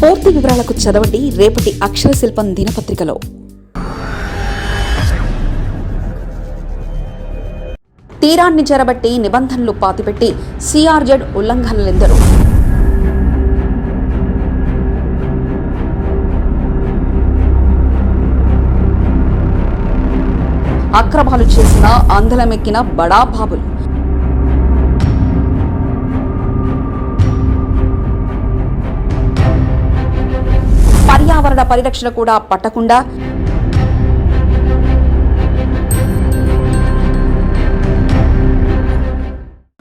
పూర్తి వివరాలకు చదవండి రేపటి అక్షర శిల్పం దినపత్రికలో. తీరాన్ని చెరబట్టి నిబంధనలు పాతిపెట్టి సిఆర్జెడ్ ఉల్లంఘనలెందరూ. అక్రమాలు చేసిన అందలమెక్కిన బడాబాబులు. పర్యావరణ పరిరక్షణ కూడా పట్టకుండా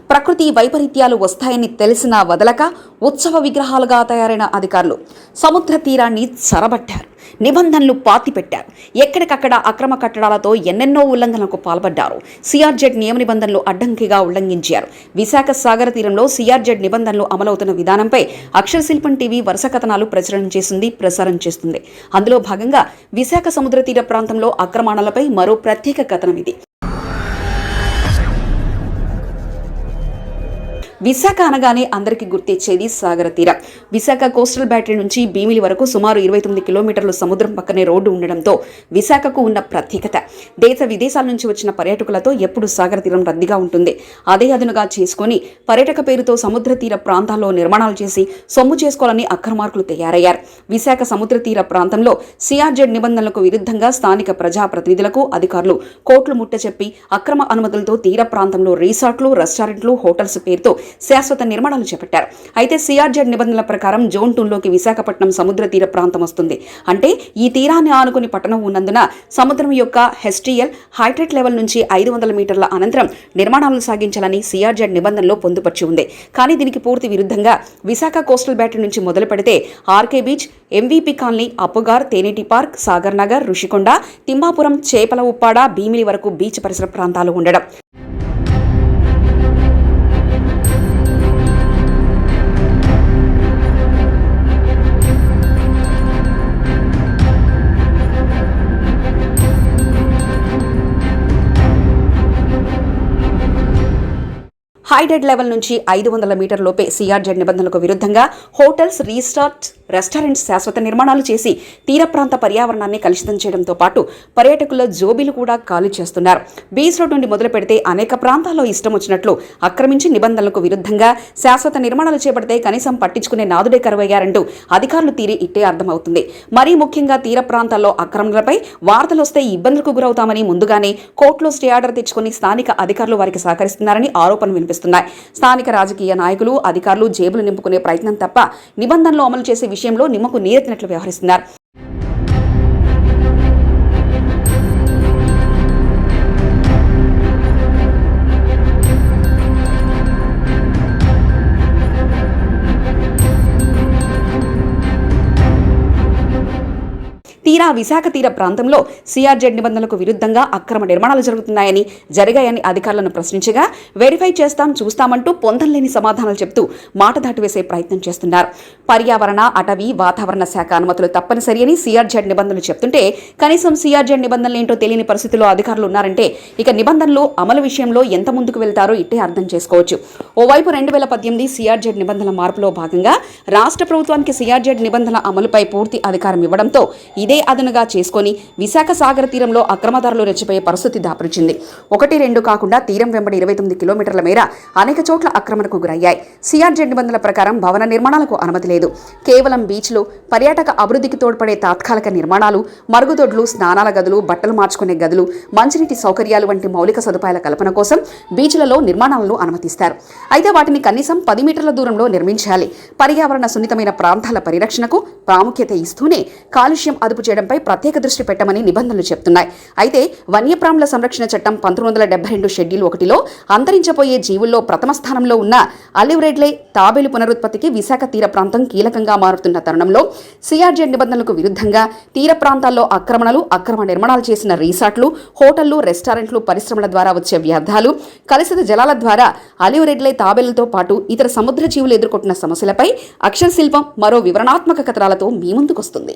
ప్రకృతి వైపరీత్యాలు వస్తాయని తెలిసినా వదలక ఉత్సవ విగ్రహాలుగా తయారైన అధికారులు సముద్ర తీరాన్ని చరబట్టారు. నిబంధనలు పాతిపెట్టారు. ఎక్కడికక్కడ అక్రమ కట్టడాలతో ఎన్నెన్నో ఉల్లంఘనలకు పాల్పడ్డారు. సిఆర్జెడ్ నియమ నిబంధనలు అడ్డంకిగా ఉల్లంఘించారు. విశాఖ సాగర తీరంలో సిఆర్జెడ్ నిబంధనలు అమలవుతున్న విధానంపై అక్షరశిల్పం టీవీ వరుస కథనాలు ప్రచురణ చేసింది ప్రసారం చేస్తుంది. అందులో భాగంగా విశాఖ సముద్ర తీర ప్రాంతంలో అక్రమాణాలపై మరో ప్రత్యేక కథనం ఇది. విశాఖ అనగానే అందరికీ గుర్తొచ్చేది సాగర తీరం. విశాఖ కోస్టల్ బ్యాటరీ నుంచి భీమిలి వరకు సుమారు ఇరవై తొమ్మిది కిలోమీటర్లు సముద్రం పక్కనే రోడ్డు ఉండడంతో విశాఖకు ఉన్న ప్రత్యేకత దేశ విదేశాల నుంచి వచ్చిన పర్యాటకులతో ఎప్పుడు సాగర తీరం రద్దీగా ఉంటుంది. అదే అదునుగా చేసుకొని పర్యాటక పేరుతో సముద్ర తీర ప్రాంతాల్లో నిర్మాణాలు చేసి సొమ్ము చేసుకోవాలని అక్రమార్కులు తయారయ్యారు. విశాఖ సముద్ర తీర ప్రాంతంలో సిఆర్జెడ్ నిబంధనలకు విరుద్ధంగా స్థానిక ప్రజాప్రతినిధులకు అధికారులు కోట్లు ముట్టచెప్పి అక్రమ అనుమతులతో తీర ప్రాంతంలో రిసార్ట్లు రెస్టారెంట్లు హోటల్స్ పేరుతో శాశ్వత నిర్మాణాలు చేపట్టారు. అయితే సిఆర్జెడ్ నిబంధనల ప్రకారం జోన్ టూన్లోకి విశాఖపట్నం సముద్ర తీర ప్రాంతం వస్తుంది. అంటే ఈ తీరాన్ని ఆనుకుని పట్టణం ఉన్నందున సముద్రం యొక్క హెస్టియల్ హైడ్రేట్ లెవెల్ నుంచి ఐదు వందల మీటర్ల అనంతరం నిర్మాణాలను సాగించాలని సిఆర్జెడ్ నిబంధనలో పొందుపర్చి ఉంది. కానీ దీనికి పూర్తి విరుద్ధంగా విశాఖ కోస్టల్ బ్యాటరీ నుంచి మొదలు పెడితే RK beach MVP colony Appughar Tenneti park Sagar Nagar Rushikonda Thimmapuram చేపల ఉప్పాడ భీమిలి వరకు బీచ్ పరిసర ప్రాంతాలు ఉండడం. హైడెడ్ లెవెల్ నుంచి ఐదు వందల మీటర్ లోపే సిఆర్జెడ్ నిబంధనలకు విరుద్ధంగా హోటల్స్ రీసార్ట్ రెస్టారెంట్స్ శాశ్వత నిర్మాణాలు చేసి తీర ప్రాంత పర్యావరణాన్ని కలుషితం చేయడంతో పాటు పర్యాటకుల జోబీలు కూడా ఖాళీ చేస్తున్నారు. బీచ్ రోడ్ నుండి మొదలు పెడితే అనేక ప్రాంతాల్లో ఇష్టం వచ్చినట్లు ఆక్రమించి నిబంధనలకు విరుద్ధంగా శాశ్వత నిర్మాణాలు చేపడితే కనీసం పట్టించుకునే నాదుడే కరువయ్యారంటూ అధికారులు తీరి ఇట్టే అర్థమవుతుంది. మరీ ముఖ్యంగా తీర ప్రాంతాల్లో అక్రమణలపై వార్తలు వస్తే ఇబ్బందులకు గురవుతామని ముందుగానే కోర్టులో స్టే ఆర్డర్ తెచ్చుకుని స్థానిక అధికారులు వారికి సహకరిస్తున్నారని ఆరోపణలు వినిపిస్తున్నాయి స్థానిక రాజకీయ నాయకులు అధికారులు జేబులు నింపుకునే ప్రయత్నం తప్ప నిబంధనలు అమలు చేసే విషయంలో నిమ్మకు నీరెత్తినట్లు వ్యవహరిస్తున్నారు. తీరా విశాఖ తీర ప్రాంతంలో సిఆర్జెడ్ నిబంధనలకు విరుద్ధంగా అక్రమ నిర్మాణాలు జరుగుతున్నాయని జరిగాయని అధికారులను ప్రశ్నించగా వెరిఫై చేస్తాం చూస్తామంటూ పొందలేని సమాధానాలు చెప్తూ మాట దాటివేసే ప్రయత్నం చేస్తున్నారు. పర్యావరణ అటవీ వాతావరణ శాఖ అనుమతులు తప్పనిసరి అని సిఆర్జెడ్ నిబంధనలు చెప్తుంటే కనీసం సిఆర్జెడ్ నిబంధనలు ఏంటో తెలియని పరిస్థితిలో అధికారులు ఉన్నారంటే ఇక నిబంధనలు అమలు విషయంలో ఎంత ముందుకు వెళ్తారో ఇట్టే అర్థం చేసుకోవచ్చు. ఓవైపు రెండు వేల పద్దెనిమిది సిఆర్జెడ్ నిబంధనల మార్పులో భాగంగా రాష్ట్ర ప్రభుత్వానికి సిఆర్జెడ్ నిబంధనల అమలుపై పూర్తి అధికారం ఇవ్వడంతో ఇదే అదనుగా చేసుకొని విశాఖ సాగర తీరంలో అక్రమదారులు రెచ్చిపోయే పరిస్థితి దాపరిచింది. ఒకటి రెండు కాకుండా తీరం వెంబడి ఇరవై తొమ్మిది కిలోమీటర్ల మేర అనేక చోట్ల ఆక్రమణకు గురయ్యాయి. సిఆర్జెడ్ నిబంధనల ప్రకారం భవన నిర్మాణాలకు అనుమతి లేదు. కేవలం బీచ్లు పర్యాటక అభివృద్ధికి తోడ్పడే తాత్కాలిక నిర్మాణాలు మరుగుదొడ్లు స్నానాల గదులు బట్టలు మార్చుకునే గదులు మంచినీటి సౌకర్యాలు వంటి మౌలిక సదుపాయాల కల్పన కోసం బీచ్లలో నిర్మాణాలను అనుమతిస్తారు. అయితే వాటిని కనీసం పది మీటర్ల దూరంలో నిర్మించాలి. పర్యావరణ సున్నితమైన ప్రాంతాల పరిరక్షణకు ప్రాముఖ్యత ఇస్తూనే కాలుష్యం అదుపు చేయడంపై ప్రత్యేక దృష్టి పెట్టమని నిబంధనలు చెప్తున్నాయి. అయితే వన్యప్రాణుల సంరక్షణ చట్టం పంతొమ్మిది వందల డెబ్బై రెండు షెడ్యూల్ ఒకటిలో అంతరించబోయే జీవుల్లో ప్రథమ స్థానంలో ఉన్న అలివ్రెడ్లే తాబేలు పునరుత్పత్తికి విశాఖ తీర ప్రాంతం కీలకంగా మారుతున్న తరుణంలో సిఆర్జెడ్ నిబంధనలకు విరుద్ధంగా తీర ప్రాంతాల్లో ఆక్రమణలు అక్రమ నిర్మాణాలు చేసిన రీసార్ట్లు హోటళ్ళు రెస్టారెంట్లు పరిశ్రమల ద్వారా వచ్చే వ్యర్థాలు కలుషిత జలాల ద్వారా అలివ్రెడ్లే తాబేలతో పాటు ఇతర సముద్ర జీవులు ఎదుర్కొంటున్న సమస్యలపై అక్షర శిల్పం మరో వివరణాత్మక కథనాలతో మీ ముందుకొస్తుంది.